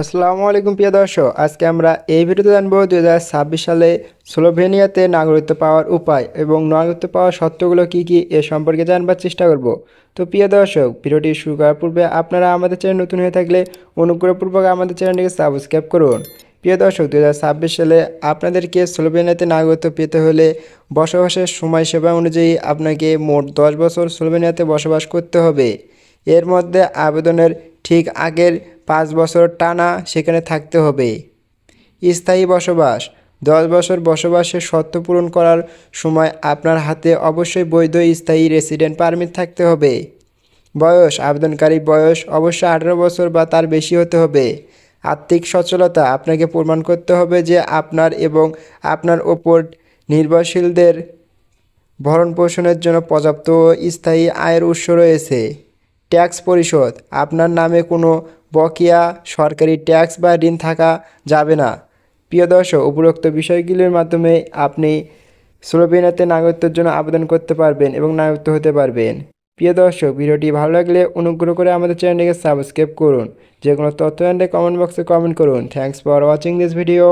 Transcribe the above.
আসসালামু আলাইকুম, প্রিয় দর্শক। আজকে আমরা এই ভিডিওতে জানব দু হাজার ছাব্বিশ সালে স্লোভেনিয়াতে নাগরিকত্ব পাওয়ার উপায় এবং নাগরিকত্ব পাওয়ার শর্তগুলো কী কী এ সম্পর্কে জানবার চেষ্টা করব। তো প্রিয় দর্শক, ভিডিওটি শুরু করার পূর্বে আপনারা আমাদের চ্যানেল নতুন হয়ে থাকলে অনুগ্রহপূর্বক আমাদের চ্যানেলটিকে সাবস্ক্রাইব করুন। প্রিয় দর্শক দু হাজার ছাব্বিশ সালে আপনাদেরকে স্লোভেনিয়াতে নাগরিকত্ব পেতে হলে বসবাসের সময়সীমা অনুযায়ী আপনাকে মোট দশ বছর স্লোভেনিয়াতে বসবাস করতে হবে। এর মধ্যে আবেদনের ঠিক আগের পাঁচ বছর টানা সেখানে থাকতে হবে। স্থায়ী বসবাস, দশ বছর বসবাসের শর্ত পূরণ করার সময় আপনার হাতে অবশ্যই বৈধ স্থায়ী রেসিডেন্ট পারমিট থাকতে হবে। বয়স, আবেদনকারী বয়স অবশ্যই আঠারো বছর বা তার বেশি হতে হবে। আর্থিক সচ্ছলতা আপনাকে প্রমাণ করতে হবে যে আপনার এবং আপনার ওপর নির্ভরশীলদের ভরণ পোষণের জন্য পর্যাপ্ত স্থায়ী আয়ের উৎস রয়েছে। ট্যাক্স পরিশোধ। আপনার নামে কোনো বকেয়া সরকারি ট্যাক্স বা ঋণ থাকা যাবে না। প্রিয় দর্শক, উপরোক্ত বিষয়গুলির মাধ্যমে আপনি স্লোভেনিয়াতে নাগরিকত্বের জন্য আবেদন করতে পারবেন এবং নাগরিকত্ব হতে পারবেন। প্রিয় দর্শক, ভিডিওটি ভালো লাগলে অনুগ্রহ করে আমাদের চ্যানেলটিকে সাবস্ক্রাইব করুন। যে কোনো তথ্য জানতে কমেন্ট বক্সে কমেন্ট করুন। Thanks for watching this video